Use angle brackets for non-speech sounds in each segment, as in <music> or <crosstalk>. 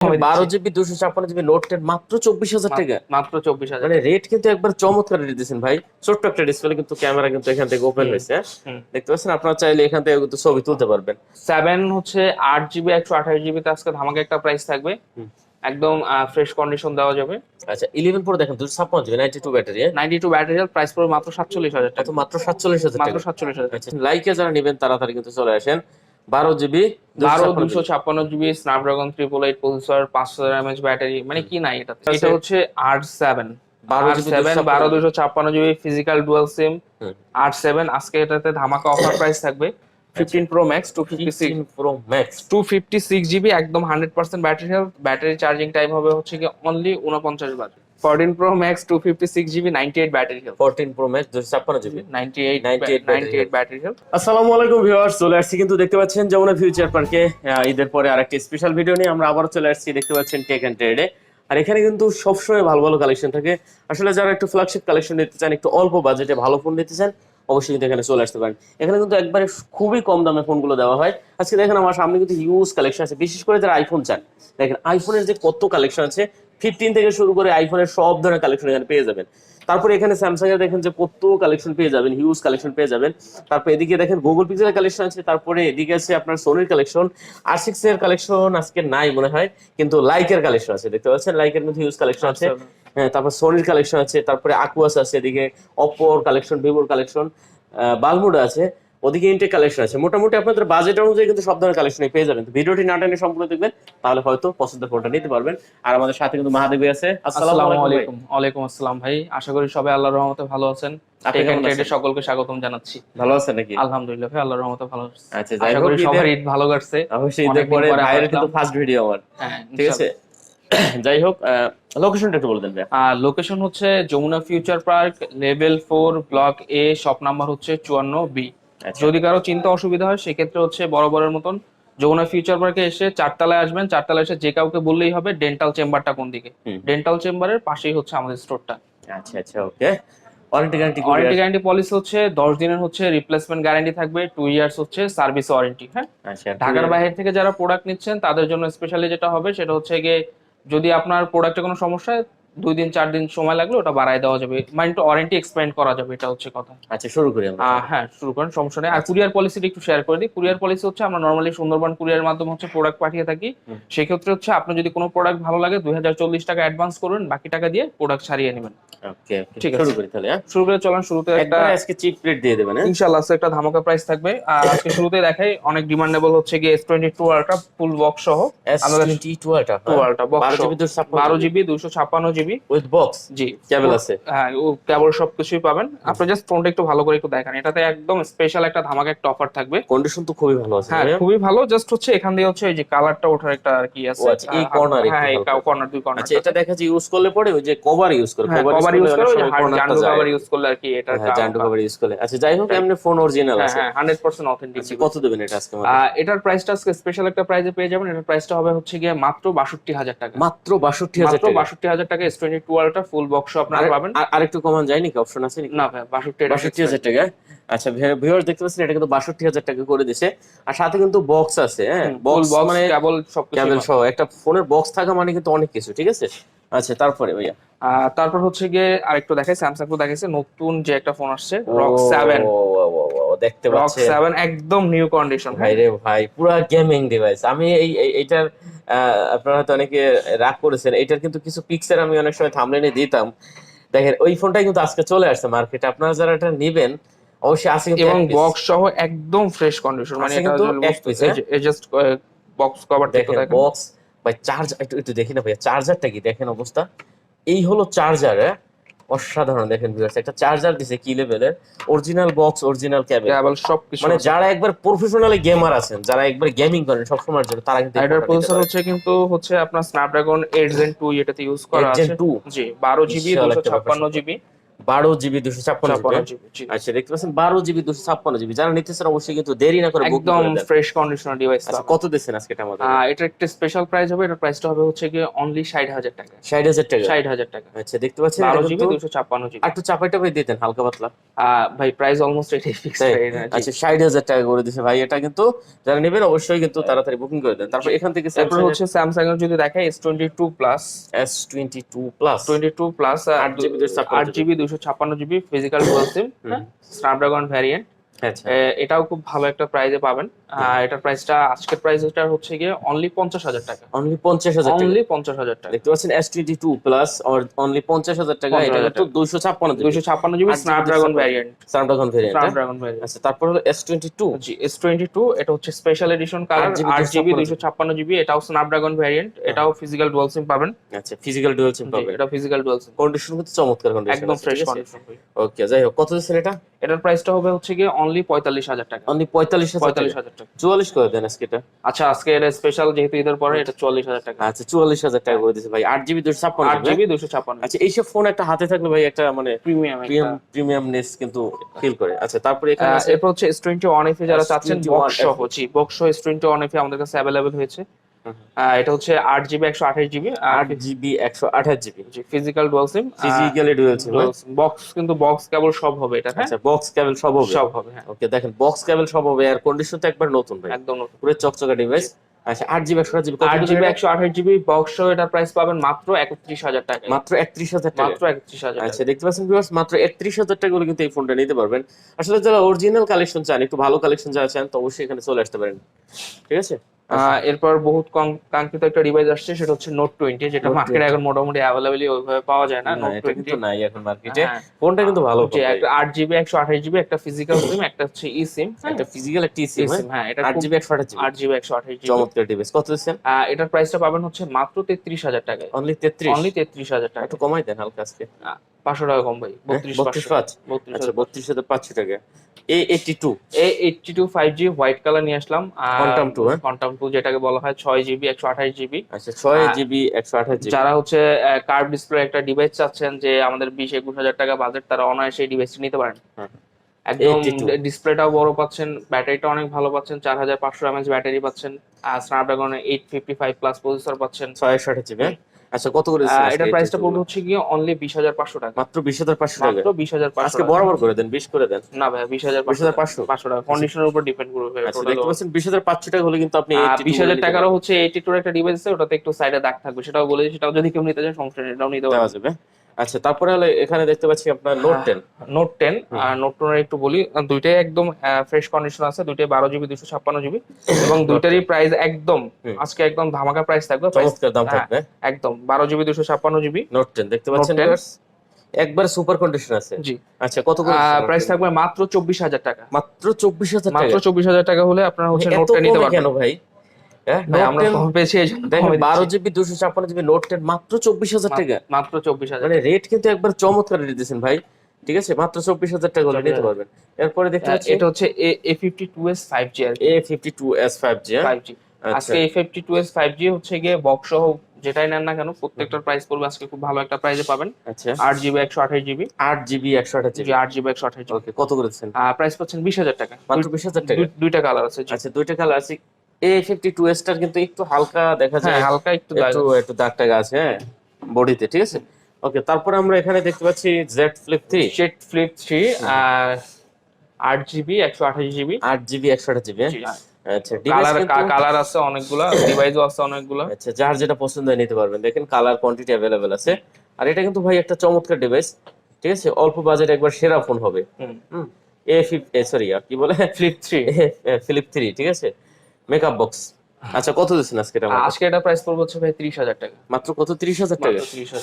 বারো জিবি দুশো ছাপ্পান্ন জিবি নোট টেন মাত্র চব্বিশ হাজার টাকা। মাত্র চব্বিশ হাজার মানে রেট কিন্তু একবার চমৎকার রেট দিয়েছেন ভাই। ছোট্ট একটা ডিসপ্লে কিন্তু ক্যামেরা কিন্তু এখান থেকে ওপেন হয়েছে। হ্যাঁ? দেখতে পাচ্ছেন আপনারা চাইলে এখান থেকে কিন্তু ছবি তুলতে পারবেন। সেভেন হচ্ছে আট জিবি একশো আঠাশ জিবি আজকে ধামাকা একটা প্রাইস থাকবে। একদম ফ্রেশ কন্ডিশন দেওয়া যাবে। আচ্ছা ইলেভেন প্রো দেখেন দুশো ছাপ্পান্ন GB ninety two battery ninety two battery price পড়বে মাত্র সাতচল্লিশ হাজার টাকা। মাত্র সাতচল্লিশ হাজার মাত্র সাতচল্লিশ হাজার আচ্ছা লাইকে যারা নেবেন তাড়াতাড়ি কিন্তু চলে আসেন। বারো জিবি বারো দুশো ছাপ্পান্ন GB Snapdragon triple eight processor পাঁচশো হাজার এমএচ ব্যাটারি মানে কি নাই এটা এটা হচ্ছে আট সেভেন বারো দুশো ছাপ্পান্ন জিবি ফিজিক্যাল ডুয়াল সিম। আট সেভেন আজকে এটাতে ধামাকা অফার প্রাইস থাকবে। Fifteen pro max two fifty six pro max two fifty six GB একদম hundred percent battery health battery charging time হবে হচ্ছে কি অনলি উনপঞ্চাশ বার। Fourteen pro max two fifty six GB ninety eight battery health fourteen pro max দুশো ছাপ্পান্ন GB ninety eight 98 ninety eight battery health আসসালামু আলাইকুম viewers চলে আসছি কিন্তু দেখতে পাচ্ছেন যমুনা ফিউচার পার্কে ঈদের পরে আরেকটি স্পেশাল ভিডিও নিয়ে আমরা আবারও চলে আসছি দেখতে পাচ্ছেন টেক অ্যান্ড ট্রেডে আর এখানে কিন্তু সবসময় ভালো ভালো কালেকশন থাকে। আসলে যারা একটু ফ্ল্যাগশিপ কালেকশন নিতে চান একটু অল্প বাজেটে ভালো ফোন নিতে চান অবশ্যই কিন্তু এখানে চলে আসতে পারেন। এখানে কিন্তু একবারে খুবই কম দামে ফোনগুলো দেওয়া হয়। আজকে দেখেন আমার সামনে কিন্তু হিউজ কালেকশন আছে। বিশেষ করে যারা আইফোন চান দেখেন আইফোনের যে কত কালেকশন আছে ফিফটিন থেকে শুরু করে আইফোনের সব ধরনের কালেকশন এখানে পেয়ে যাবেন। তারপরে এখানে স্যামসাং এর দেখেন যে কত কালেকশন পেয়ে যাবেন হিউজ কালেকশন পেয়ে যাবেন। তারপর এদিকে দেখেন গুগল পিক্সেলের কালেকশন আছে তারপরে এদিকে আছে আপনার সোনির কালেকশন আর সিক্স এর কালেকশন আজকে নাই মনে হয় কিন্তু লাইকের কালেকশন আছে দেখতে পাচ্ছেন? লাইকের মধ্যে হিউজ কালেকশন আছে। হ্যাঁ তারপর সোনির কালেকশন আছে তারপরে আকুয়াস আছে এদিকে অপোর কালেকশন ভিভোর কালেকশন বালমুডা আছে। ওদিকে ইনটেক কালেকশন আছে। মোটামুটি আপনাদের বাজেট অনুযায়ী কিন্তু সব ধরনের কালেকশন পেয়ে যাবেন। তো ভিডিওটি না টেনে সম্পূর্ণ দেখবেন তাহলে হয়তো পছন্দের ফোনটা নিতে পারবেন। আর আমাদের সাথে কিন্তু মাহাদেবী আছে। আসসালামু আলাইকুম ওয়ালাইকুম আসসালাম ভাই। আশা করি সবাই আল্লাহর রহমতে ভালো আছেন? সকলকে স্বাগতম জানাচ্ছি। ভালো আছেন নাকি? আলহামদুলিল্লাহ ভাই আল্লাহর রহমতে ভালো আচ্ছা আশা করি সবার ঈদ ভালো কাটছে। অবশ্যই ঈদের পরে ভাইয়ের কিন্তু ফার্স্ট ভিডিও আমার। হ্যাঁ ঠিক আছে? যাই হোক লোকেশনটা একটু বলে দেন আর লোকেশন হচ্ছে Jamuna Future Park level four block A shop number হচ্ছে চুয়ান্ন বি যদি কারও চিন্তা অসুবিধা হয় সেক্ষেত্রে হচ্ছে বরাবরের মতন যমুনা ফিউচার পার্কে এসে চারতলায় আসবেন। চারতলায় এসে যে কাউকে বললেই হবে ডেন্টাল চেম্বারটা কোন দিকে। ডেন্টাল চেম্বারের পাশেই হচ্ছে আমাদের স্টোরটা আচ্ছা আচ্ছা okay warranty guarantee warranty guarantee policy হচ্ছে দশ দিনের হচ্ছে রিপ্লেসমেন্ট গ্যারান্টি থাকবে টু ইয়ার্স হচ্ছে সার্ভিস ওয়ারেন্টি হ্যাঁ? আচ্ছা ঢাকার বাইরে থেকে যারা প্রোডাক্ট নিচ্ছেন তাদের জন্য স্পেশালি যেটা হবে সেটা হচ্ছে গিয়ে যদি আপনার প্রোডাক্টে কোনো সমস্যা হয় দুই দিন চার দিন সময় লাগলে ওটা বাড়ায় দেওয়া যাবে। মানে ওয়ারেন্টি এক্সপেন্ড করা যাবে এটা হচ্ছে কথা। আচ্ছা শুরু করি আমরা। হ্যাঁ শুরু করেন সমস্যা নেই। আর কুরিয়ার পলিসিটা একটু শেয়ার করে দিই। কুরিয়ার পলিসি হচ্ছে আমরা নর্মালি সুন্দরবন কুরিয়ার মাধ্যমে হচ্ছে প্রোডাক্ট পাঠিয়ে থাকি। সেক্ষেত্রে হচ্ছে আপনি যদি কোনো প্রোডাক্ট ভালো লাগে দুই হাজার চল্লিশ টাকা অ্যাডভান্স করবেন বাকি টাকা দিয়ে প্রোডাক্ট ছাড়িয়ে নেবেন। ওকে ঠিক আছে। শুরু করি তাহলে হ্যাঁ? শুরু করে চলেন শুরুতে একটা আজকে চিপ রেট দিয়ে দেবেন হ্যাঁ? ইনশাআল্লাহ আজকে একটা ধামাকা প্রাইস থাকবে। আর আজকে শুরুতে দেখাই অনেক ডিমান্ডেবল হচ্ছে গিয়ে S twenty two Ultra full box সহ আমাদের S22 এটা টু আলট্রা বক্স বারো জিবি দুশো ছাপ্পান্ন জিবি উইথ বক্স জি কেবল আছে. হ্যাঁ কেবল সবকিছুই পাবেন। আপনি জাস্ট ফোনটা একটু ভালো করে একটু দেখেন। এটাতে একদম স্পেশাল একটা ধামাকা একটা অফার থাকবে। কন্ডিশন তো খুবই ভালো আছে হ্যাঁ খুবই ভালো। জাস্ট হচ্ছে এখান দিয়ে হচ্ছে এই যে কালারটা ওঠার একটা আর কি আছে। আচ্ছা, এই একটু হ্যাঁ এই কর্নার দুই কর্নার আচ্ছা এটা দেখা যায় ইউজ করলে পরে ওই যে কভার ইউজ করে। হ্যাঁ কভার ইউজ করে জান্ডু কভার ইউজ করলে আর কি এটা হ্যাঁ জান্ডু কভার ইউজ করলে। আচ্ছা যাই হোক এমনি ফোন অরিজিনাল হ্যাঁ আছে। হ্যাঁ হান্ড্রেড পার্সেন্ট অথেন্টিক আচ্ছা কত দেবেন এটা আজকে এটার প্রাইসটা আজকে স্পেশাল একটা প্রাইজে পেয়ে যাবেন। এটার প্রাইসটা হবে হচ্ছে গিয়ে মাত্র বাষট্টি হাজার টাকা। মাত্র বাষট্টি হাজার মাত্র টাকা। বাষট্টি হাজার টাকা S twenty two Ultra full box আপনারা পাবেন। আর- কমান যায় নাকি অপশন আছে নাকি? না ভাই বাষট্টি বাষট্টি হাজার টাকা আচ্ছা ভিউয়ার দেখতে পাচ্ছেন এটা কিন্তু বাষট্টি হাজার টাকা করে দিছে। আর সাথে কিন্তু বক্স আছে হ্যাঁ? বক্স মানে কেবল সব ক্যাবেল সহ। একটা ফোনের বক্স থাকা মানে কিন্তু অনেক কিছু ঠিক আছে? আচ্ছা তারপরে ভাইয়া। তারপর হচ্ছে গিয়ে আরেকটু দেখাই স্যামসাং তো দেখাইছে নতুন যে একটা ফোন আসছে রক সেভেন দেখতে রক পাচ্ছেন। সেভেন একদম নিউ কন্ডিশন ভাই রে ভাই পুরো গেমিং ডিভাইস আমি এই আহ, আপনারা হয়তো অনেকে রাগ করেছেন। এটার কিন্তু কিছু পিকচার আমি অনেক সময় থামলেনে দিতাম। দেখেন ওই ফোনটাই কিন্তু আজকে চলে আসছে মার্কেটে আপনারা যারা এটা নেবেন অবশ্যই আছে কিন্তু এবং বক্স সহ একদম ফ্রেশ কন্ডিশন মানে এটা হ্যাঁ? জাস্ট বক্স কভার থেকে দেখেন বক্স ভাই চার্জ একটু একটু দেখি না ভাই চার্জারটা কি? দেখেন অবস্থা। এই হলো চার্জার অসাধারণ দেখেন ভিউয়ার্স একটা চার্জার দিছে কি লেভেলের original box original cable cable সব কিছু মানে যারা একবার প্রফেশনালি গেমার আছেন যারা একবার গেমিং করেন সব সময়ের জন্য তারা কিন্তু এটার প্রসেসর হচ্ছে কিন্তু হচ্ছে আপনার স্ন্যাপড্রাগন 8 জেন 2 এটাতে ইউজ করা 8 Gen আছে। 2 জি বারো জিবি বিশাল দুশো একটা ব্যাপার ছাপ্পান্ন স্যাপার। জিবি বারো জিবি দুশো ছাপ্পান্ন জিবি জিবি জি। আচ্ছা দেখতে পাচ্ছেন বারো জিবি দুশো ছাপ্পান্ন জিবি। যারা নিতেছেন অবশ্যই কিন্তু দেরি না করে একদম ফ্রেশ কন্ডিশনার ডিভাইস কত দিচ্ছেন আজকে এটা আমাদের? এটা একটা স্পেশাল প্রাইস হবে এটার প্রাইসটা হবে হচ্ছে গিয়ে অনলি ষাট হাজার টাকা। ষাট হাজার টাকা। ষাট হাজার টাকা। আচ্ছা দেখতে পাচ্ছেন বারো জিবি দুশো ছাপ্পান্ন জিবি। একটু চাপাই টাপাই দিতেন হালকা পাতলা। ভাই প্রাইস অলমোস্ট এটাই ফিক্স আচ্ছা ষাট হাজার টাকা করে দিছে ভাই এটা কিন্তু যারা নেবেন অবশ্যই কিন্তু তাড়াতাড়ি বুকিং করে দেন। তারপর এখান থেকে তারপর হচ্ছে স্যামসাং এর যদি দেখাই S twenty two plus S twenty two plus twenty two plus 8GB 256 আট জিবি। দুশো ছাপ্পান্ন GB physical dual SIM Snapdragon variant এটাও খুব ভালো একটা প্রাইজে পাবেন। এটার প্রাইসটা আজকের প্রাইস এটা হচ্ছে গিয়ে অনলি পঞ্চাশ হাজার টাকা। অনলি পঞ্চাশ হাজার টাকা। অনলি পঞ্চাশ হাজার টাকা। দেখতে পাচ্ছেন S twenty two plus only পঞ্চাশ হাজার টাকা 50,000 এটা কিন্তু দুশো ছাপ্পান্ন দুশো ছাপ্পান্ন GB 8GB Snapdragon variant Snapdragon Snapdragon variant আচ্ছা তারপর হলো এস টোয়েন্টি টু জি এস টোয়েন্টি টু এটা হচ্ছে স্পেশাল এডিশন কালার 8GB আট জিবি 256 দুশো ছাপ্পান্ন জিবি এটাও স্ন্যাপড্রাগন ভ্যারিয়েন্ট এটাও ফিজিক্যাল ডুয়াল সিম পাবেন। আচ্ছা ফিজিক্যাল ডুয়েল সিম জি, পাবে এটা ফিজিক্যাল ডুয়াল সিম কন্ডিশন কিন্তু চমৎকার কন্ডিশন একদম ফ্রেশ কন্ডিশন ওকে যাই হোক কত দিচ্ছেন এটা? এটার প্রাইসটা হবে হচ্ছে গিয়ে অনলি পঁয়তাল্লিশ হাজার টাকা। অনলি পঁয়তাল্লিশ পঁয়তাল্লিশ হাজার টাকা। চুয়াল্লিশ করে দেন আজকে এটা। আচ্ছা আজকে এটা স্পেশাল যেহেতু ঈদের পরে এটা চল্লিশ হাজার টাকা। আচ্ছা চুয়াল্লিশ হাজার টাকা করে দিচ্ছে ভাই। আট জিবি দুশো ছাপ্পান্ন আট জিবি দুশো ছাপ্পান্ন। আচ্ছা এইসব ফোন একটা হাতে থাকলে ভাই একটা মানে প্রিমিয়াম প্রিমিয়াম প্রিমিয়ামনেস কিন্তু ফিল করে। আচ্ছা তারপরে এখানে এরপর হচ্ছে এস টোয়েন্টি ওয়ান এফ যারা চাচ্ছেন S21 বক্স সহ জি বক্স সহ এস টোয়েন্টি ওয়ান এফ আমাদের কাছে অ্যাভেলেবেল হয়েছে। এটা হচ্ছে আট জিবি একশো আঠাশ জিবি আট জিবি একশো আঠাশ GB physical dual SIM physically dual SIM box কিন্তু বক্স কেবল সব হবে এটা হ্যাঁ? আচ্ছা বক্স কেবল সব হবে? সব হবে হ্যাঁ। ওকে দেখেন বক্স কেবল সব হবে আর কন্ডিশন তো একবার নতুন ভাই। একদম নতুন। পুরো চকচকা ডিভাইস আচ্ছা আট জিবি একশো জিবি আট জিবি একশো আঠাশ জিবি বক্স সহ এটার প্রাইস পাবেন মাত্র একত্রিশ হাজার টাকা। মাত্র একত্রিশ হাজার টাকা। মাত্র একত্রিশ হাজার আচ্ছা দেখতে পাচ্ছেন ভিউয়ার্স মাত্র একত্রিশ হাজার টাকা করে কিন্তু এই ফোনটা নিতে পারবেন। আসলে যারা অরিজিনাল কালেকশন চান একটু ভালো কালেকশন যারা চান তো অবশ্যই এখানে চলে আসতে পারেন। ঠিক আছে? এরপর বহুত কাঙ্ক্ষিত একটা ডিভাইস আসছে সেটা হচ্ছে নোট টোয়েন্টি যেটা মার্কেটে এখন মোটামুটি অ্যাভেলেবলি ওইভাবে পাওয়া যায় না নোট টোয়েন্টি নাই এখন মার্কেটে হ্যাঁ। ফোনটা কিন্তু ভালো যে একটা আট জিবি একশো আঠাশ জিবি একটা ফিজিক্যাল সিম <coughs> একটা হচ্ছে ই সিম একটা ফিজিক্যাল একটা সিম সিম হ্যাঁ? এটা আট জিবি একশো আঠাশ জিবি আট জিবি একশো আঠাশ জিবি চমৎকার ডিভাইস কত দিচ্ছেন? এটার প্রাইসটা পাবেন হচ্ছে মাত্র তেত্রিশ হাজার টাকায়। অনলি তেত্রিশ? অনলি তেত্রিশ হাজার টাকা একটু কমাই দেন হালকা আজকে। পাঁচশো টাকা কম ভাই। বত্রিশ বত্রিশ পাঁচ? আচ্ছা বত্রিশ হাজার পাঁচশো টাকা। A eighty two A eighty two five G white colour নিয়ে আসলাম। 2, হ্যাঁ? কোয়ান্টাম টু যেটাকে বলা হয় ছয় জিবি একশো আঠাশ জিবি আচ্ছা ছয় জিবি একশো আঠাশ যারা হচ্ছে কার্ভ ডিসপ্লে একটা ডিভাইস চাচ্ছেন যে আমাদের বিশ একুশ হাজার টাকা বাজেট তারা অনায়াসে এই ডিভাইসটি নিতে পারেন। একদম ডিসপ্লেটাও বড় পাচ্ছেন ব্যাটারিটা অনেক ভালো পাচ্ছেন চার হাজার পাঁচশো এমএচ ব্যাটারি পাচ্ছেন আর Snapdragon eight fifty five plus processor পাচ্ছেন। ছয় আঠাশ জিবি হ্যাঁ? আচ্ছা কত করে এটার প্রাইসটা পড়বে হচ্ছে গিয়ে অনলি বিশ হাজার পাঁচশো টাকা। মাত্র বিশ হাজার পাঁচশো টাকা? মাত্র বিশ হাজার পাঁচশো আজকে বরাবর করে দেন বিশ করে দেন? না ভাই বিশ হাজার 20,500 পাঁচশো? টাকা। কন্ডিশনের উপর ডিপেন্ড করবে আচ্ছা দেখতে পাচ্ছেন বিশ হাজার পাঁচশো টাকা হলে কিন্তু আপনি আহ, 82 বিশ হাজার টাকারও হচ্ছে এইটি টুর একটা ডিভাইস আছে ওটাতে একটু সাইডে দাগ থাকবে সেটাও বলে সেটাও যদি কেউ নিতে চায় সমস্যা নেই এটাও নিতে পারবে। আচ্ছা তারপরে হলে এখানে দেখতে পাচ্ছি আপনার নোট টেন নোট টেন আর নোট টেন একটু বলি দুইটাই একদম ফ্রেশ কন্ডিশন আছে দুইটাই বারো জিবি দুশো ছাপ্পান্ন জিবি <coughs> এবং দুইটারই প্রাইস একদম আজকে একদম ধামাকা প্রাইস থাকবে দাম হ্যাঁ, থাকবে। একদম বারো জিবি দুশো ছাপ্পান্ন জিবি নোট টেন দেখতে পাচ্ছেন একবার সুপার কন্ডিশন আছে। জি। আচ্ছা কত করে প্রাইস থাকবে মাত্র চব্বিশ হাজার টাকা। মাত্র চব্বিশ হাজার টাকা? মাত্র চব্বিশ হাজার টাকা হলে আপনারা হচ্ছে নোট টেন নিতে পারবেন। কেন ভাই? আমরা 10 পেয়েছি এই জন্য দেখেন কমে দিচ্ছি। বারো জিবি দুশো ছাপ্পান্ন জিবি নোট টেন মাত্র চব্বিশ হাজার টাকা। মাত্র চব্বিশ হাজার মানে রেট কিন্তু একবার চমৎকার রেট দিয়েছেন ভাই ঠিক আছে? মাত্র চব্বিশ হাজার টাকা হলে নিতে পারবেন। এরপরে দেখতে পাচ্ছি এটা হচ্ছে A fifty two S five G R A fifty two S five G five G আচ্ছা। আজকে এই fifty two S five G হচ্ছে গিয়ে বক্স সহ যেটাই নেন না কেন প্রত্যেকটার প্রাইস পড়বে আজকে খুব ভালো একটা প্রাইসে পাবেন। আচ্ছা। আট জিবি একশো আঠাশ জিবি। আট জিবি একশো আঠাশ জিবি। আট জিবি একশো আঠাশ জিবি। কত করেছেন প্রাইস পাচ্ছেন বিশ হাজার টাকা। মাত্র বিশ হাজার টাকা? দুইটা কালার আছে। আচ্ছা দুইটা কালার আছে। এ ফিফটি টু এসটার কিন্তু একটু হালকা দেখা যায়। হ্যাঁ হালকা একটু একটু একটু দাগ টাগ আছে হ্যাঁ বডিতে ঠিক আছে? ওকে তারপরে আমরা এখানে দেখতে পাচ্ছি Z flip three flip three আট জিবি একশো আঠাশ জিবি। আট জিবি একশো আঠাশ জিবি আচ্ছা কালার কালার আছে অনেকগুলা ডিভাইসও আছে অনেকগুলা। আচ্ছা যার যেটা পছন্দ হয় নিতে পারবেন। দেখেন কালার কোয়ান্টিটি অ্যাভেলেবেল আছে। আর এটা কিন্তু ভাই একটা চমৎকার ডিভাইস ঠিক আছে? অল্প বাজেট একবার সেরা ফোন হবে। হুম। এ ফিফ সরি কি বলে? ফ্লিপ থ্রি ফিলিপ থ্রি ঠিক আছে? মেকআপ বক্স আচ্ছা কত দিচ্ছেন আজকে এটা আজকে এটা প্রাইস পড়বে হচ্ছে ভাই ত্রিশ হাজার টাকা। মাত্র কত? তিরিশ হাজার টাকা?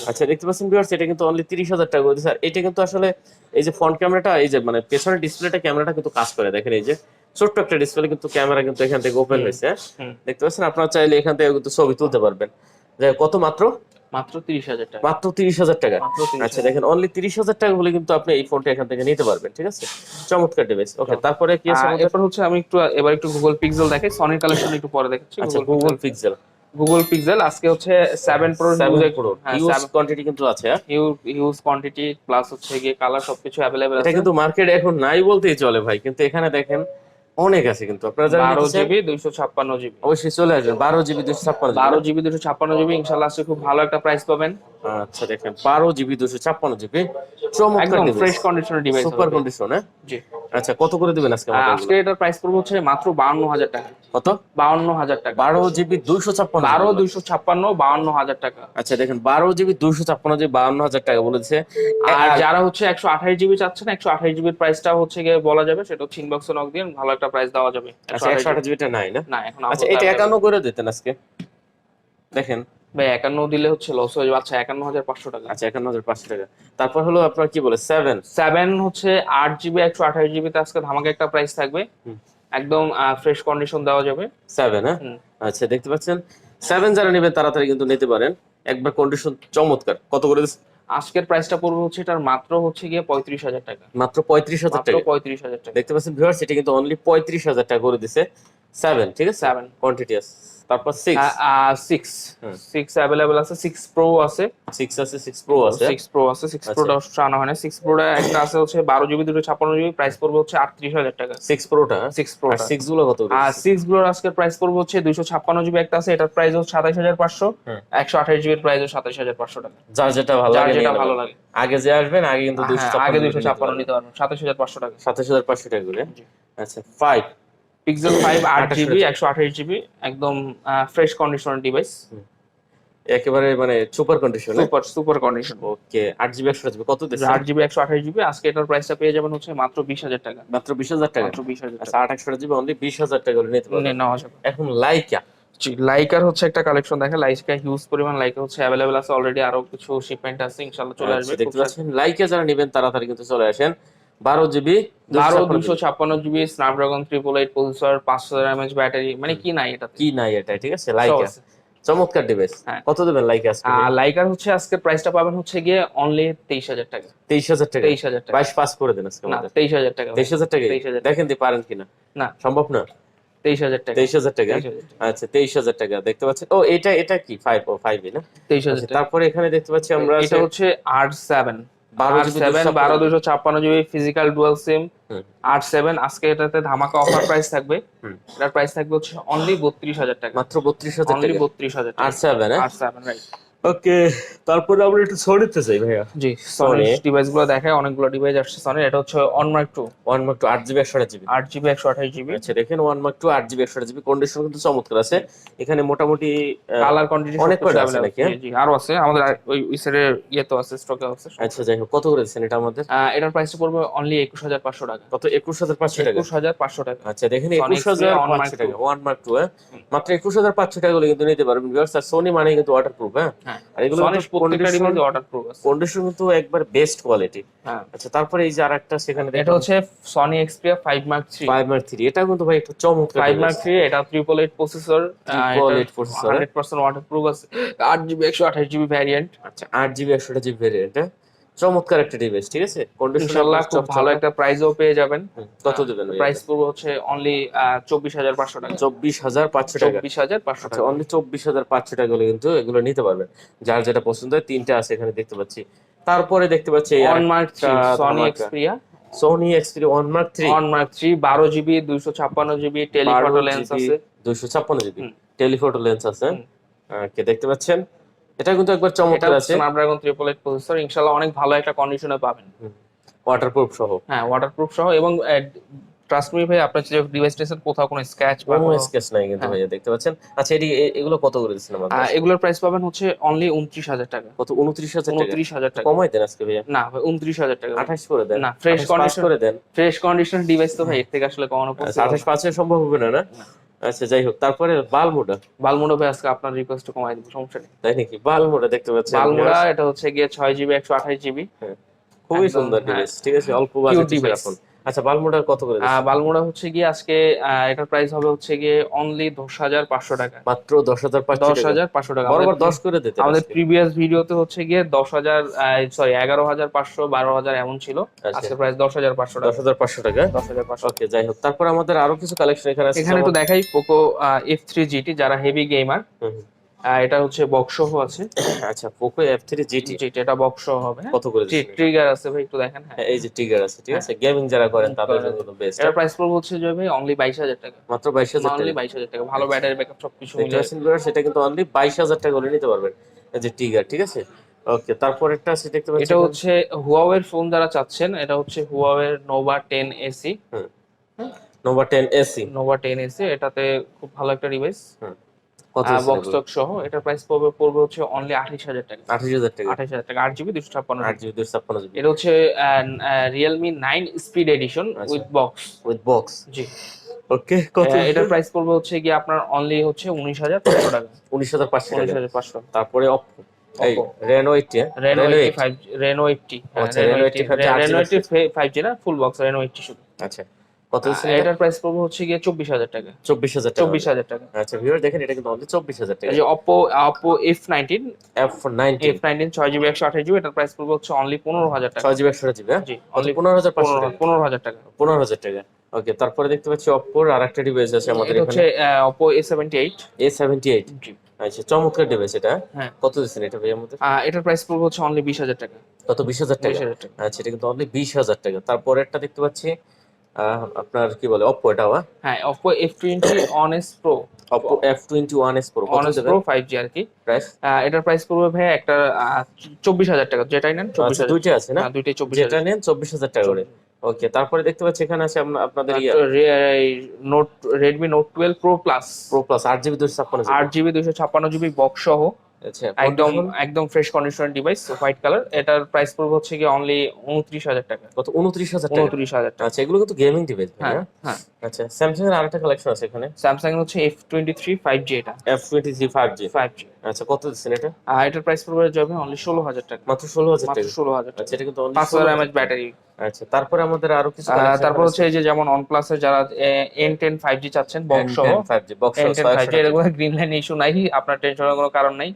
আচ্ছা দেখতে পাচ্ছেন ভিউয়ার্স এটা কিন্তু অনলি তিরিশ হাজার টাকা করে স্যার এটা কিন্তু আসলে এই যে ফ্রন্ট ক্যামেরাটা এই যে মানে পেছনের ডিসপ্লেটা ক্যামেরাটা কিন্তু কাজ করে। দেখেন এই যে ছোট্ট একটা ডিসপ্লে কিন্তু ক্যামেরা কিন্তু এখান থেকে ওপেন হয়েছে হুম। দেখতে পাচ্ছেন আপনারা চাইলে এখান থেকে কিন্তু ছবি তুলতে পারবেন। যাই কত মাত্র? মাত্র তিরিশ হাজার টাকা। মাত্র তিরিশ হাজার টাকা। আচ্ছা দেখেন অনলি তিরিশ হাজার টাকা হলে কিন্তু আপনি এই ফোনটা এখান থেকে নিতে পারবেন ঠিক আছে? চমৎকার ডিভাইস ওকে তারপরে কি আছে এরপর হচ্ছে আমি একটু এবার একটু গুগল পিক্সেল দেখাই সনির কালেকশন একটু পরে দেখাচ্ছি আচ্ছা গুগল পিক্সেল গুগল পিক্সেল আজকে হচ্ছে seven pro seven pro huge quantity কিন্তু আছে? হিউজ কোয়ান্টিটি প্লাস হচ্ছে গিয়ে কালার সবকিছু এটা আছে। কিন্তু মার্কেটে এখন নাই বলতেই চলে ভাই কিন্তু এখানে দেখেন অনেক আছে কিন্তু। আপনারা যারা বারো জিবি দুইশো ছাপ্পান্ন জিবি। অবশ্যই চলে আসবেন। বারো জিবি দুশো ছাপ্পান্ন বারো জিবি দুশো ছাপ্পান্ন জিবি ইনশাল্লাহ খুব ভালো একটা প্রাইস পাবেন। আচ্ছা দেখেন বারো জিবি দুশো ছাপ্পান্ন জিবি চমৎকার ফ্রেশ কন্ডিশনের ডিভাইস সুপার কন্ডিশন হ্যাঁ? জি। আচ্ছা কত করে দিবেন আজকে আজকে এটার প্রাইস পড়বে হচ্ছে মাত্র বাউন্ন হাজার টাকা। কত? বাউন্ন হাজার টাকা। বারো জিবি দুইশো ছাপ্পান্ন বারো দুইশো ছাপ্পান্ন বাউন্ন হাজার টাকা। আচ্ছা দেখেন বারো জিবি দুইশো ছাপ্পান্ন জিবি বাউন্ন হাজার টাকা বলেছে আর যারা হচ্ছে একশো আঠাশ জিবি চাচ্ছেন একশো আঠাশ জিবির প্রাইসটা হচ্ছে গিয়ে বলা যাবে সেটা হচ্ছে ইনবক্সে নক দিয়ে ভালো একটা প্রাইস দেওয়া যাবে। আচ্ছা একশো আঠাশ জিবিটা নাই না? না এখন আচ্ছা এটা। একান্ন করে দিতেন আজকে। দেখেন ভাই একান্ন দিলে হচ্ছে লস হয়ে যাবে। আচ্ছা একান্ন হাজার পাঁচশো টাকা। আচ্ছা একান্ন হাজার পাঁচশো টাকা। তারপর হলো আপনার কি বলে? সেভেন সেভেন হচ্ছে আট জিবি একশো আঠাশ জিবিতে আজকে ধামাকা একটা প্রাইস থাকবে। একদম ফ্রেশ কন্ডিশন দেওয়া যাবে। সেভেন হ্যাঁ? আচ্ছা দেখতে পাচ্ছেন? সেভেন যারা নেবেন তাড়াতাড়ি কিন্তু নিতে পারেন। একবার কন্ডিশন চমৎকার। কত করে? আজকের প্রাইসটা পড়বে হচ্ছে এটার মাত্র হচ্ছে গিয়ে পঁয়ত্রিশ হাজার টাকা। মাত্র পঁয়ত্রিশ হাজার টাকা। পঁয়ত্রিশ হাজার টাকা। দেখতে পাচ্ছেন ভিউয়ার্স এটা কিন্তু অনলি পঁয়ত্রিশ হাজার টাকা করে দিছে। সেভেন ঠিক আছে? সেভেন কোয়ান্টিটি আছে তারপর সিক্স সিক্স হুম। সিক্স অ্যাভেলেবেল আছে সিক্স প্রো আছে। সিক্স আছে সিক্স প্রো আছে। সিক্স প্রো আছে সিক্স আচ্ছা। প্রোটা আনা হয় না সিক্স প্রোটা একটা আছে হচ্ছে বারো জিবি দুটো ছাপ্পান্ন জিবি প্রাইস পড়বে হচ্ছে আটত্রিশ হাজার টাকা। সিক্স প্রোটা সিক্স প্রো আর সিক্সগুলো কত আর সিক্সগুলোর আজকের প্রাইস পড়বে হচ্ছে দুইশো ছাপ্পান্ন জিবি একটা আছে এটার প্রাইস হচ্ছে সাতাইশ হাজার পাঁচশো। হুম। একশো আঠাশ জিবির প্রাইস হচ্ছে সাতাইশ হাজার পাঁচশো টাকা। যার যেটা ভালো লাগে যেটা ভালো লাগে। আগে যে আসবেন আগে কিন্তু দুশো হ্যাঁ, আগে দুইশো ছাপ্পান্ন নিতে পারবেন। সাতাইশ হাজার পাঁচশো টাকা। সাতাশ হাজার পাঁচশো টাকা করে। আচ্ছা ফাইভ পিক্সেল ফাইভ আট জিবি একশো আঠাশ জিবি একদম ফ্রেশ কন্ডিশনের ডিভাইস একেবারে মানে super condition super super condition okay আট জিবি একশো জিবি কত দিচ্ছে? আট জিবি একশো আঠাশ জিবি আজকে এটার প্রাইসটা পেয়ে যাবেন হচ্ছে মাত্র বিশ হাজার টাকা। মাত্র বিশ হাজার টাকা? মাত্র বিশ হাজার আচ্ছা আট একশো জিবি অনলি বিশ হাজার টাকা করে নিতে পারবেন। নেওয়া যাবে। এখন লাইকা লাইকার হচ্ছে একটা কালেকশন দেখেন। লাইকা হিউজ পরিমাণ লাইকা হচ্ছে অ্যাভেলেবেল আছে অলরেডি আরও কিছু শিপমেন্ট আছে ইনশাআল্লাহ চলে আসবে। আচ্ছা, দেখতে পাচ্ছেন লাইকা যারা নেবেন তাড়াতাড়ি কিন্তু চলে আসেন। বারো জিবি বারো দুশো ছাপ্পান্ন GB Snapdragon triple eight processor পাঁচশো এমএচ ব্যাটারি মানে কি নাই এটা কি নাই এটা ঠিক আছে লাইক চমৎকার ডিভাইস হ্যাঁ। কত দেবেন লাইকা আজকে আর লাইকার হচ্ছে আজকে প্রাইসটা পাবেন হচ্ছে গিয়ে অনলি তেইশ হাজার টাকা তেইশ হাজার টাকা তেইশ হাজার টাকা বাইশ পাস করে দেন আজকে না তেইশ হাজার টাকা তেইশ হাজার টাকা 23,000 দেখেন দি পারেন কিনা না সম্ভব না তেইশ হাজার টাকা তেইশ হাজার টাকা 23,000 টাকা। আচ্ছা তেইশ হাজার টাকা দেখতে পাচ্ছেন ও এটা এটা কি ফাইভ ও ফাইভ না তেইশ হাজার আচ্ছা, তারপরে এখানে দেখতে পাচ্ছি আমরা এটা হচ্ছে আট সেভেন বারো দুশো ছাপ্পান্ন জিবি ফিজিক্যাল ডুয়াল সিম আট সেভেন আজকে এটাতে ধামাকা অফার প্রাইস থাকবে। এটার প্রাইস থাকবে হচ্ছে অনলি বত্রিশ হাজার টাকা। মাত্র বত্রিশ হাজার অনলি বত্রিশ হাজার আর সেভেন আট সেভেন রাইট ওকে তারপরে আমরা একটু সরিতে চাই ভাইয়া। জি। সনি ডিভাইসগুলো দেখায় অনেকগুলো ডিভাইস আসছে সনি এটা হচ্ছে one mark two one mark two আট জিবি একশো জিবি। আট জিবি একশো আঠাশ জিবি। আচ্ছা দেখেন ওয়ান মার্ক টু আট জিবি একশো জিবি। কন্ডিশন কিন্তু চমৎকার আছে। এখানে মোটামুটি কালার কন্ডিশন অনেক কয়টা আছে নাকি? জি আরও আছে। আমাদের ওই ওই সাইডের ইয়ে তো আছে স্টকে আছে। আচ্ছা যাই হোক কত করে দিচ্ছেন এটা আমাদের? এটার প্রাইসটা পড়বে অনলি একুশ হাজার পাঁচশো টাকা। কত? একুশ হাজার পাঁচশো টাকা। একুশ হাজার পাঁচশো টাকা। আচ্ছা দেখেন একুশ হাজার পাঁচশো টাকা ওয়ান মার্ক টু হ্যাঁ? মাত্র একুশ হাজার পাঁচশো টাকা হলে কিন্তু নিতে পারবেন আর সোনি মানে কিন্তু ওয়াটার প্রুফ হ্যাঁ? আর এগুলো সনির প্রত্যেকটা ডিভাইস প্রুফ আছে। কন্ডিশন কিন্তু একবার বেস্ট কোয়ালিটি হ্যাঁ। আচ্ছা তারপরে এই যে আরেকটা সেখানে এটা হচ্ছে Sony Xperia five mark three five mark three এটা কিন্তু ভাই একটু চমৎকার ফাইভ মার্ক থ্রি এটা triple eight processor Triple eight processor, hundred percent water আছে। আট জিবি একশো আঠাশ জিবি ভ্যারিয়েন্ট আচ্ছা আট জিবি একশোটা জিবি ভেরিয়েন্ট চমৎকার একটা ডিভাইস ঠিক আছে? ইনশাল্লাহ খুব ভালো একটা প্রাইসও পেয়ে যাবেন। কত দেবেন প্রাইস পড়বে হচ্ছে অনলি চব্বিশ হাজার পাঁচশো টাকা। চব্বিশ হাজার পাঁচশো টাকা। চব্বিশ হাজার পাঁচশো আচ্ছা টাকা। অনলি চব্বিশ হাজার পাঁচশো টাকা হলে কিন্তু এগুলো নিতে পারবেন। যার যেটা পছন্দ হয় তিনটা আছে এখানে দেখতে পাচ্ছি। তারপরে দেখতে পাচ্ছি one mark Sony. Xperia Sony Xperia one mark three one mark three বারো জিবি দুইশো ছাপ্পান্ন জিবি টেলিফটো লেন্স আছে। দুইশো ছাপ্পান্ন জিবি হুম। টেলিফোটো লেন্স আছে। কে দেখতে পাচ্ছেন? এটা কিন্তু একবার চমৎকার আছে। স্ন্যাপড্রাগন ট্রিপল এইট প্রসেসর ইনশাল্লাহ অনেক ভালো একটা কন্ডিশনে পাবেন। ওয়াটারপ্রুফ সহ। হ্যাঁ ওয়াটারপ্রুফ সহ এবং ট্রাস্ট মি ভাই আপনার যে ডিভাইস টেসের কোথাও কোনো স্ক্র্যাচ বা কোনো স্কেচ নাই কিন্তু হ্যাঁ। ভাইয়া দেখতে পাচ্ছেন? আচ্ছা এটি এগুলো কত করে দিচ্ছেন আমাদের এগুলোর প্রাইস পাবেন হচ্ছে অনলি উনত্রিশ হাজার টাকা। কত? উনত্রিশ হাজার টাকা? উনত্রিশ হাজার টাকা। কমাই দেন আজকে ভাইয়া। না ভাই উনত্রিশ হাজার টাকা। আঠাশ করে দেন। না, ফ্রেশ কন্ডিশন করে দেন। ফ্রেশ কন্ডিশন ডিভাইস তো ভাই এর থেকে আসলে কমানো পড়ছে আঠাশ পাঁচে সম্ভব হবে না? না। আচ্ছা যাই হোক তারপরে বালমুডা। বালমুড়া ভাই আজকে আপনার রিকোয়েস্ট কমাই দিব সমস্যা নেই। তাই নাকি? বালমুডা দেখতে পাচ্ছেন বালমুড়া এটা হচ্ছে গিয়ে ছয় জিবি একশো আঠাশ জিবি খুবই সুন্দর হ্যাঁ। ডিভাইস ঠিক আছে? অল্প বাজেট। এখন আচ্ছা বালমোডা কত করে? বালমুড়া হচ্ছে গিয়ে আজকে এটার প্রাইস হবে হচ্ছে গিয়ে অনলি দশ হাজার পাঁচশো টাকা। মাত্র দশ হাজার দশ হাজার পাঁচশো টাকা। বরাবর দশ করে দিতে আমাদের প্রিভিয়াস ভিডিওতে হচ্ছে গিয়ে দশ হাজার সরি এগারো হাজার পাঁচশো বারো হাজার এমন ছিল। আচ্ছা। আজকে প্রাইস দশ হাজার পাঁচশো দশ হাজার পাঁচশো টাকা? দশ হাজার পাঁচশো ওকে যাই হোক। তারপর আমাদের আরও কিছু কালেকশন এখানে এখানে একটু দেখাই পোকো এফ থ্রি জিটি যারা হেভি গেমার এটা হচ্ছে বক্স সহ আছে। <coughs> আচ্ছা পোকো এফ থ্রি জিটি যেটা এটা বক্স সহ হবে হ্যাঁ? কত করে? ট্রিগার আছে ভাই একটু দেখেন হ্যাঁ। হ্যাঁ, এই যে টিগার আছে ঠিক আছে? গেমিং যারা করেন তাদের জন্য বেস্ট এটার প্রাইস পড়বে হচ্ছে যে ভাই অনলি বাইশ হাজার টাকা। মাত্র বাইশ হাজার অনলি টাকা। বাইশ হাজার টাকা। ভালো ব্যাটারি ব্যাকআপ সবকিছু মিলে সেটা কিন্তু অনলি বাইশ হাজার টাকা করে নিতে পারবেন এই যে টিগার ঠিক আছে? ওকে তারপর একটা আছে দেখতে পাচ্ছেন এটা হচ্ছে হুয়াওয়ের ফোন যারা চাচ্ছেন এটা হচ্ছে হুয়াওয়ের Nova ten SE Nova ten SE Nova ten SE এটাতে খুব ভালো একটা ডিভাইস কত বক্স টক সহ এটার প্রাইস পড়বে পড়বে হচ্ছে অনলি আঠাশ হাজার টাকা। আঠাশ হাজার টাকা। আঠাশ হাজার টাকা। আট জিবি দুশো ছাপ্পান্ন আট জিবি দুশো ছাপ্পান্ন জিবি এটা হচ্ছে Realme nine speed edition. With box with box G. Okay কত এটার প্রাইস পড়বে হচ্ছে কি আপনার অনলি হচ্ছে উনিশ হাজার পাঁচশো টাকা। উনিশ হাজার পাঁচশো উনিশ হাজার পাঁচশো। তারপরে Oppo Reno eighty Reno eighty Reno eighty Reno 80 5G Reno eighty five G না? ফুল বক্স রেনো এইটটি শুধু। আচ্ছা। কত এটার প্রাইস পড়বে হচ্ছে গিয়ে চব্বিশ হাজার টাকা চব্বিশ হাজার চব্বিশ হাজার টাকা আচ্ছা দেখেন এটা কিন্তু অনলি চব্বিশ হাজার টাকা Oppo Oppo F nineteen F nineteen F nineteen ছয় জিবি একশো আঠাশ জিবি এটার প্রাইস পড়বে হচ্ছে অনলি পনেরো হাজার টাকা ছয় জিবি একশো জিবি হ্যাঁ জি অনলি অনলি পনেরো হাজার টাকা পনেরো হাজার টাকা পনেরো হাজার টাকা ওকে তারপরে দেখতে পাচ্ছি অপোর আর একটা ডিভাইস আছে আমাদের হচ্ছে Oppo A seventy eight A seventy eight জি আচ্ছা চমৎকার ডিভাইস এটা হ্যাঁ কত দিচ্ছেন এটা ভাই আমাদের এটার প্রাইস পড়বে হচ্ছে অনলি বিশ হাজার টাকা কত বিশ হাজার টাকা আচ্ছা এটা কিন্তু অনলি বিশ হাজার টাকা তারপরে একটা দেখতে পাচ্ছি আপনার কি বলে অপো এটা হ্যাঁ? Oppo F twenty one S pro Oppo F twenty one S pro দেবে প্রো ফাইভ জি আর কি। প্রাইস এটার প্রাইস পড়বে ভাই একটা চব্বিশ হাজার টাকা। যেটাই নেন চব্বিশ আচ্ছা হাজার। দুইটা আছে না? হ্যাঁ, দুইটাই চব্বিশ যেটা নেন চব্বিশ হাজার টাকা করে। ওকে তারপরে দেখতে পাচ্ছি এখানে আছে আপনা- আপনাদের note Redmi note twelve pro plus pro plus আট জিবি দুশো ছাপ্পান্ন আট জিবি দুশো ছাপ্পান্ন জিবি বক্স সহ। একদম একদম fresh condition device white colour এটার প্রাইস পড়বে হচ্ছে কি অনলি উনত্রিশ হাজার টাকা। কত? উনত্রিশ হাজার টাকা? উনত্রিশ হাজার টাকা। আচ্ছা এগুলো কিন্তু গেমিং ডিভাইস হ্যাঁ হ্যাঁ? আচ্ছা স্যামসাং এর আরেকটা কালেকশন আছে এখানে। স্যামসাং হচ্ছে F twenty three five G এটা। F twenty three five G five G আচ্ছা কত দিচ্ছেন এটা? আর এটার প্রাইস পড়বে যাবে অনলি ষোলো হাজার টাকা। মাত্র ষোলো হাজার টাকা? ষোলো হাজার টাকা। আচ্ছা এটা কিন্তু পাঁচ হাজার এমএচ ব্যাটারি আচ্ছা তারপরে আমাদের আরও কিছু তারপর হচ্ছে এই যে যেমন অনপ্লাসের যারা এন টেন ফাইভ জি চাচ্ছেন বক্স সহ N10 5G box এন সহ টেন 600 ফাইভ জি টাকা। এরকম গ্রিন লাইন ইস্যু নাই আপনার টেনশনের কোনো কারণ নাই।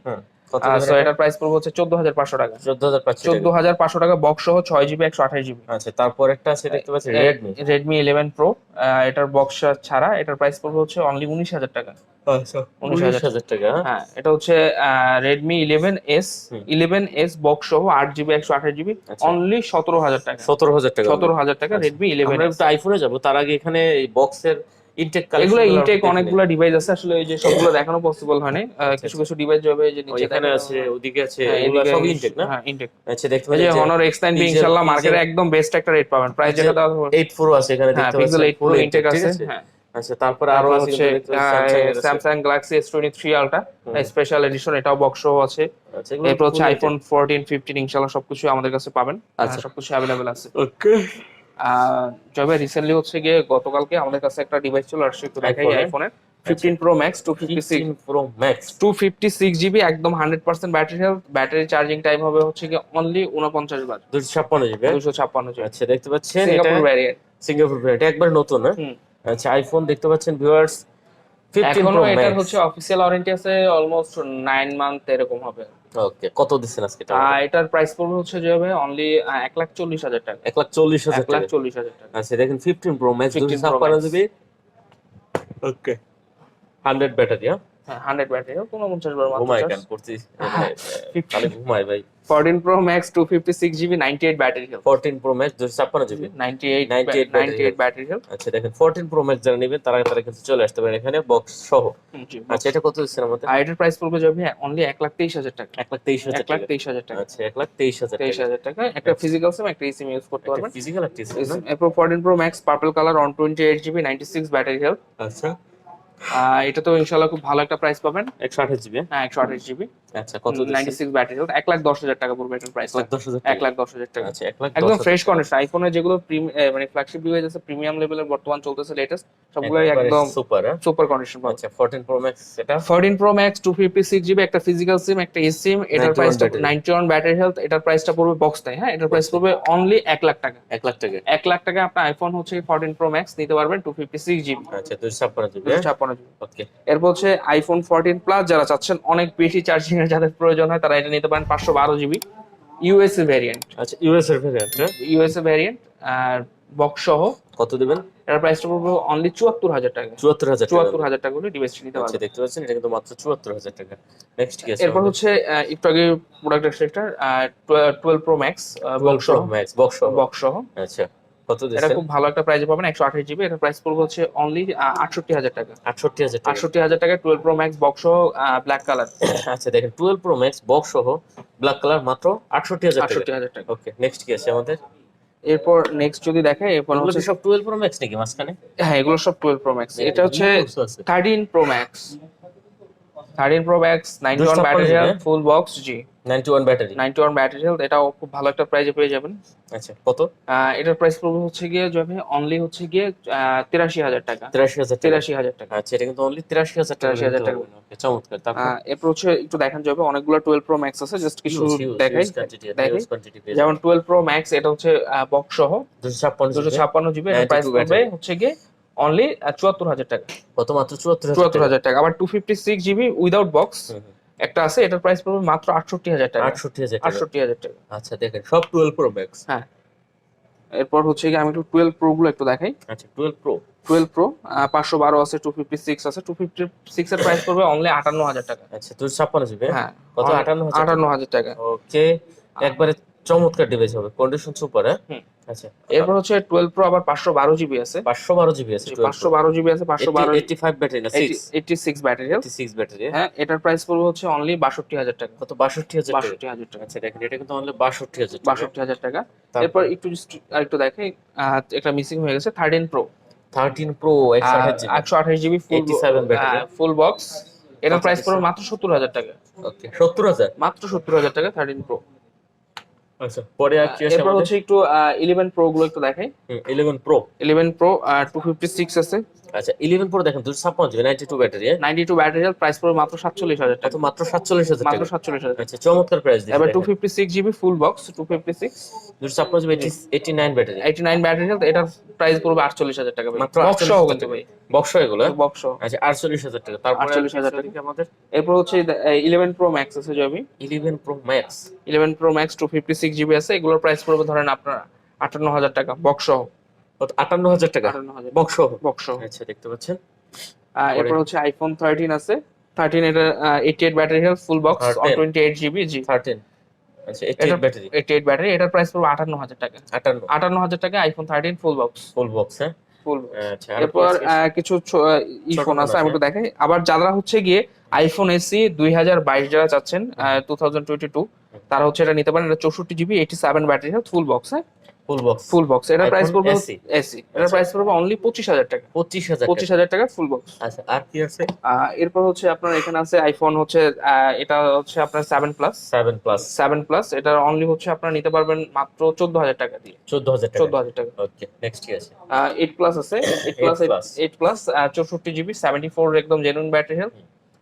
সো এটার প্রাইস পড়বে হচ্ছে চোদ্দ হাজার পাঁচশো টাকা। চোদ্দ হাজার পাঁচশো চোদ্দ হাজার পাঁচশো টাকা বক্স সহ ছয় জিবি একশো আঠাশ জিবি আচ্ছা তারপর একটা আছে দেখতে পাচ্ছি রেডমি রেডমি ইলেভেন প্রো এটার বক্স ছাড়া এটার প্রাইস পড়বে হচ্ছে অনলি উনিশ হাজার টাকা। আচ্ছা টাকা হ্যাঁ? হ্যাঁ এটা হচ্ছে Redmi eleven S eleven S box সহ আট জিবি একশো আঠাশ জিবি আচ্ছা। অনলি সতেরো হাজার টাকা। সতেরো হাজার টাকা। সতেরো হাজার টাকা আচ্ছা। রেডমি ইলেভেন আইফোনে যাব তার আগে এখানে বক্সের ইনটেক এগুলো ইনটেক অনেকগুলো ডিভাইস আছে আসলে এই যে সবগুলো দেখানো পসিবল হয়নি আহ, কিছু কিছু ডিভাইস যাবে যে নিচে এখানে আছে ওদিকে আছে হ্যাঁ, এগুলো সব ইনটেক না? হ্যাঁ ইনটেক আচ্ছা দেখতে এই যে পাচ্ছি Honor X nine B Pixel- ইনশাআল্লাহ মার্কেটে একদম বেস্ট একটা রেট পাবেন প্রাইস যেটা প্রো আছে এখানে হ্যাঁ দেখতে পাচ্ছেন ইনটেক আছে? হ্যাঁ। আচ্ছা তারপরে আরও আছে। Samsung Galaxy S twenty three Ultra special edition এটাও বক্স সহ আছে। আচ্ছা এরপর হচ্ছে আইফোন ফোরটিন ফিফটিন ইনশাল্লাহ সবকিছু আমাদের কাছে পাবেন। আচ্ছা। সবকিছু অ্যাভেলেবেল আছে। Okay. জবে রিসেন্টলি হচ্ছে গিয়ে গতকালকে আমাদের কাছে একটা ডিভাইস ছিল আসছে একটু দেখাই? আইফোনের fifteen pro max two fifty six 15 Pro two fifty six GB একদম hundred percent battery health battery charging time হবে হচ্ছে কি অনলি উনপঞ্চাশ বার। দুশো ছাপ্পান্ন জিবি দুশো ছাপ্পান্ন জিবি আচ্ছা দেখতে পাচ্ছেন এটা সিঙ্গাপুর ভ্যারিয়েন্ট সিঙ্গাপুর এটা একবার নতুন হ্যাঁ। আচ্ছা আইফোন দেখতে পাচ্ছেন ভিউয়ার্স 15 এখনও এটা হচ্ছে অফিসিয়াল ওয়ারেন্টি আছে অলমোস্ট 9 মান্থ এরকম হবে। ওকে কত দিছেন আজকে এটা? এটার প্রাইস পড়বে হচ্ছে যে হবে অনলি এক লাখ চল্লিশ হাজার টাকা। এক লাখ চল্লিশ হাজার এক লাখ টাকা। চল্লিশ হাজার টাকা। আচ্ছা দেখেন ফিফটিন প্রো ম্যাক্স 15 দুশো Pro ছাপ্পান্ন Max। GB okay hundred battery হ্যাঁ? হান্ড্রেড ব্যাটারি কোনো পঞ্চাশ বার মাত্র ঘুমাই ভাই fourteen pro max two fifty six GB ninety eight battery health fourteen pro max দুশো ছাপ্পান্ন GB ninety eight 98 battery ninety eight battery health আচ্ছা দেখেন ফোরটিন প্রো ম্যাক্স যারা নেবেন তারা তারা কিন্তু চলে আসতে পারেন এখানে বক্স সহ। আচ্ছা এটা কত দিচ্ছেন আমাদের? আর এটার প্রাইস পড়বে যাবে অনলি এক লাখ তেইশ হাজার টাকা। এক লাখ তেইশ হাজার এক লাখ তেইশ হাজার টাকা। আচ্ছা এক লাখ তেইশ হাজার তেইশ হাজার টাকা। একটা ফিজিক্যাল সিম একটা ইসিম ইউজ করতে পারবেন। ফিজিক্যাল একটা এরপর fourteen pro max purple colour one twenty eight GB ninety six battery health আচ্ছা। এটা তো ইনশাল্লাহ খুব ভালো একটা প্রাইস পাবেন। একশো আঠাশ জিবি হ্যাঁ একশো আঠাশ জিবি আচ্ছা কত নাইনটি দিচ্ছেন সিক্স ব্যাটারি হেলথ এক লাখ দশ হাজার টাকা পড়বে এটার প্রাইস লাখ হাজার টাকা। আচ্ছা এক লাখ একদম ফ্রেশ কন্ডিশন আইফোনের যেগুলো মানে ফ্ল্যাগশিপ ডিভাইস আছে প্রিমিয়াম লেভেলের বর্তমান চলতেছে লেটেস্ট সবগুলোই একদম সুপার হ্যাঁ? সুপার কন্ডিশন পাবে। আচ্ছা ফোরটিন প্রো ম্যাক্স এটা? Fourteen pro max two fifty six GB একটা ফিজিক্যাল সিম একটা এস এটার প্রাইসটা battery। Ninety one battery health এটার প্রাইসটা পড়বে বক্স তাই হ্যাঁ? এটার প্রাইস পড়বে অনলি এক লাখ টাকা। এক লাখ টাকা। এক লাখ টাকা আপনার আইফোন হচ্ছে ফোরটিন প্রো ম্যাক্স নিতে পারবেন টু ফিফটি সিক্স জিবি আচ্ছা দুশো ছাপ্পান্ন জিবি দুশো ছাপ্পান্ন জিবি ওকে এরপর হচ্ছে আইফোন ফোরটিন প্লাস যারা চাচ্ছেন অনেক বেশি চার্জিং এর যাদের প্রয়োজন হয় তারা এটা নিতে পারেন পাঁচশো বারো জিবি ইউএসএ ভ্যারিয়েন্ট আচ্ছা ইউএস এর ভেরিয়েন্ট ইউএসএ ভ্যারিয়েন্ট আর বক্স সহ। কত দিবেন? এটার প্রাইসটা পড়বে অনলি চুয়াত্তর হাজার টাকা। চুয়াত্তর হাজার চুয়াত্তর হাজার টাকা করে ডিভাইসটি নিতে আচ্ছা পারবেন। দেখতে পাচ্ছেন এটা কিন্তু মাত্র চুয়াত্তর হাজার টাকা। নেক্সট কি আছে এরপর হচ্ছে একটু আগে product extractor twelve pro max box সহ। ম্যাক্স বক্স বক্স সহ। আচ্ছা। কত এটা খুব ভালো একটা প্রাইসে পাবেন একশো আঠাশ জিবি এটার প্রাইস পড়বে হচ্ছে অনলি আটষট্টি হাজার টাকা। আটষট্টি হাজার টাকা। আটষট্টি হাজার টাকা টুয়েলভ প্রো ম্যাক্স বক্স সহ ব্ল্যাক কালার <coughs> আচ্ছা দেখেন টুয়েলভ প্রো ম্যাক্স বক্স সহ ব্ল্যাক কালার মাত্র আটষট্টি হাজার টাকা। আটষট্টি হাজার টাকা। ওকে নেক্সট কি আছে আমাদের? এরপর নেক্সট যদি দেখে এরপর হচ্ছে সব টুয়েলভ প্রো ম্যাক্স নাকি মাঝখানে? হ্যাঁ এগুলো সব টুয়েলভ প্রো ম্যাক্স এটা হচ্ছে thirteen pro max thirteen pro max ninety one 256 battery full box জি। Ninety one battery. Ninety one battery health এটাও খুব ভালো একটা প্রাইজে পেয়ে যাবেন। আচ্ছা কত? এটার প্রাইস পড়বে হচ্ছে গিয়ে যাবে অনলি হচ্ছে গিয়ে তিরাশি হাজার টাকা। তিরাশি হাজার টাকা। আচ্ছা এটা কিন্তু অনলি তিরাশি হাজার টাকা 83,000 টাকা। চমৎকার। তারপর? এরপর হচ্ছে একটু দেখান যাবে অনেকগুলো টুয়েলভ প্রো ম্যাক্স আছে জাস্ট কিছু দেখাই। যেমন টুয়েলভ প্রো ম্যাক্স এটা হচ্ছে বক্স সহ। দুশো ছাপ্পান্ন দুশো জিবি। 92 প্রাইস পড়বে হচ্ছে গিয়ে অনলি চুয়াত্তর হাজার টাকা। কত মাত্র? চুয়াত্তর চুয়াত্তর হাজার টাকা। আবার two fifty six GB without box একটা আছে এটার প্রাইস পড়বে মাত্র আটষট্টি হাজার টাকা। আটষট্টি হাজার টাকা। আটষট্টি হাজার টাকা। আচ্ছা দেখেন সব টুয়েলভ প্রো ম্যাক্স হ্যাঁ। এরপর হচ্ছে গিয়ে আমি একটু টুয়েলভ প্রো গুলো একটু দেখাই। আচ্ছা টুয়েলভ প্রো টুয়েলভ প্রো পাঁচশো বারো আছে টু ফিফটি সিক্স আছে টু ফিফটি সিক্স এর প্রাইস পড়বে অনলি আটান্ন হাজার টাকা। আচ্ছা দুশো ছাপ্পান্ন জিবি হ্যাঁ? কত? আটান্ন আটান্ন হাজার টাকা। ওকে একবারে চমৎকার ডিভাইস হবে কন্ডিশন সুপার হ্যাঁ? হুম। আচ্ছা। এরপর হচ্ছে টুয়েলভ প্রো আবার পাঁচশো বারো জিবি আছে। পাঁচশো বারো জিবি আছে পাঁচশো বারো জিবি আছে পাঁচশো বারো এইটি ফাইভ ব্যাটারি না six eighty six battery six battery হ্যাঁ? এটার প্রাইস পড়বে হচ্ছে অনলি বাষট্টি হাজার টাকা। কত? বাষট্টি হাজার টাকা। বাষট্টি হাজার টাকা। আচ্ছা দেখেন এটা কিন্তু অনলি বাষট্টি হাজার বাষট্টি হাজার টাকা। এরপর একটু আরেকটু দেখে একটা মিসিং হয়ে গেছে থার্টিন প্রো থার্টিন প্রো একশো আঠাশ জিবি ফুল বক্স এটার প্রাইস দিচ্ছে? পড়বে মাত্র সত্তর হাজার টাকা। ওকে সত্তর হাজার? মাত্র সত্তর হাজার টাকা থার্টিন প্রো আচ্ছা পরে আর কি আছে এরপর হচ্ছে একটু ইলেভেন প্রো গুলো একটু দেখাই। Eleven pro eleven pro two fifty six আছে। আচ্ছা ইলেভেন প্রো দেখেন দুশো ছাপ্পান্ন GB ninety two battery ninety two battery price পড়বে মাত্র সাতচল্লিশ হাজার কত টাকা মাত্র সাতচল্লিশ হাজার মাত্র টাকা সাতচল্লিশ হাজার টাকা। আচ্ছা চমৎকার প্রাইস এবার দিচ্ছে fifty six GB full box two fifty six দুশো ছাপ্পান্ন GB eighty nine battery eighty nine battery এটার প্রাইস পড়বে আটচল্লিশ হাজার টাকা মাত্র বক্স সহ কিন্তু ভাই। বক্স এগুলো বক্স আচ্ছা আটচল্লিশ হাজার টাকা। তারপরে 48,000 টাকা। আমাদের? এরপর হচ্ছে ইলেভেন প্রো ম্যাক্স আছে GB eleven pro max eleven pro max two fifty six GB আছে এগুলোর প্রাইস পড়বে ধরেন আপনার আটান্ন হাজার টাকা বক্স সহ। আটান্ন হাজার টাকা। বক্স বক্স আচ্ছা দেখতে পাচ্ছেন। এরপর হচ্ছে আইফোন থার্টিন আছে। থার্টিন এটা eighty eight battery full box 13 twenty eight GB জি। থার্টিন আচ্ছা এইটি ব্যাটারি এইট ব্যাটারি এটার প্রাইস পড়বে আটান্ন হাজার টাকা। আটান্ন। আটান্ন হাজার টাকা iPhone thirteen full box full box হ্যাঁ? আচ্ছা এরপর কিছু ই ফোন আছে আমি একটু দেখাই। আবার যারা হচ্ছে গিয়ে আইফোন এসি দুই হাজার বাইশ যারা চাচ্ছেন টু থাউজেন্ড টোয়েন্টি টু তারা হচ্ছে এটা নিতে পারেন। এটা চৌষট্টি GB eighty seven battery full box হ্যাঁ? ফুল বক্স ফুল বক্স এটার প্রাইস পড়বে এসি এটার প্রাইস পড়বে অনলি পঁচিশ হাজার টাকা। পঁচিশ হাজার পঁচিশ হাজার টাকা ফুল বক্স আচ্ছা আর কি আছে? এরপর হচ্ছে আপনার এখানে আছে আইফোন হচ্ছে এটা হচ্ছে আপনার seven plus seven plus seven plus এটা অনলি হচ্ছে আপনারা নিতে পারবেন মাত্র চোদ্দ হাজার টাকা দিয়ে। চোদ্দ হাজার টাকা। চোদ্দ হাজার টাকা। ওকে নেক্সট কি আছে? এইট প্লাস আছে। Eight plus Plus। Eight plus চৌষট্টি জিবি সেভেন্টি ফোর একদম জেনুইন ব্যাটারি হেলথ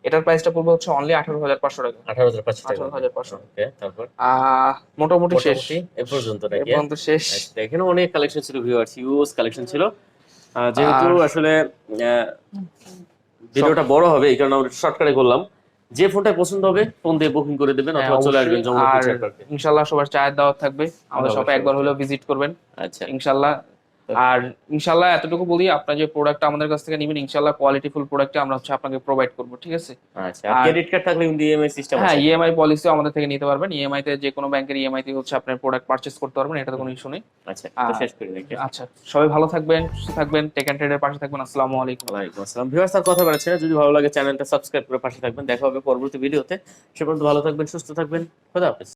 এটার প্রাইসটা পড়বে হচ্ছে অনলি আঠারো হাজার পাঁচশো টাকা। আঠারো হাজার পাঁচশো টাকা। আঠারো হাজার পাঁচশো। তারপর? মোটামুটি শেষ। এ পর্যন্ত নাকি পর্যন্ত শেষ। আচ্ছা, এখানে অনেক কালেকশন ছিল ভিউয়ার্স ইউজ কালেকশন ছিল। যেহেতু আসলে ভিডিওটা বড় হবে এই কারণে আমরা শর্টকাটে করলাম। যে ফোনটা পছন্দ হবে ফোন দিয়ে বুকিং করে দেবেন হ্যাঁ, অথবা চলে আসবেন ইনশাল্লাহ সবার চায়ের দাওয়াত থাকবে। আমাদের শপে একবার হলেও ভিজিট করবেন। আচ্ছা। ইনশাল্লাহ আর ইনশাল্লাহ এতটুকু বলি আপনার যে প্রোডাক্ট আমাদের কাছ থেকে নেবেন ইনশাল্লাহ কোয়ালিটিফুল প্রোডাক্ট আমরা হচ্ছে আপনাকে প্রোভাইড করব ঠিক আছে? আচ্ছা ক্রেডিট কার্ড থাকলে কিন্তু ইএমআই সিস্টেম হ্যাঁ ইএমআই পলিসিও আমাদের থেকে নিতে পারবেন। ইএমআই তে যে কোনো ব্যাংকের ইএমআই তে হচ্ছে আপনার প্রোডাক্ট পারচেজ করতে পারবেন এটাতে কোনো ইস্যু নেই। আচ্ছা তো শেষ করে দেখি। আচ্ছা সবাই ভালো থাকবেন সুস্থ থাকবেন টেক অ্যান্ড ট্রেডের পাশে থাকবেন আসসালামু আলাইকুম। ওয়ালাইকুম আসসালাম। ভিউয়ার্স আর কথা বলেছে যদি ভালো লাগে চ্যানেলটা সাবস্ক্রাইব করে পাশে থাকবেন দেখা হবে পরবর্তী ভিডিওতে সে পর্যন্ত ভালো থাকবেন সুস্থ থাকবেন খোদা হাফেজ।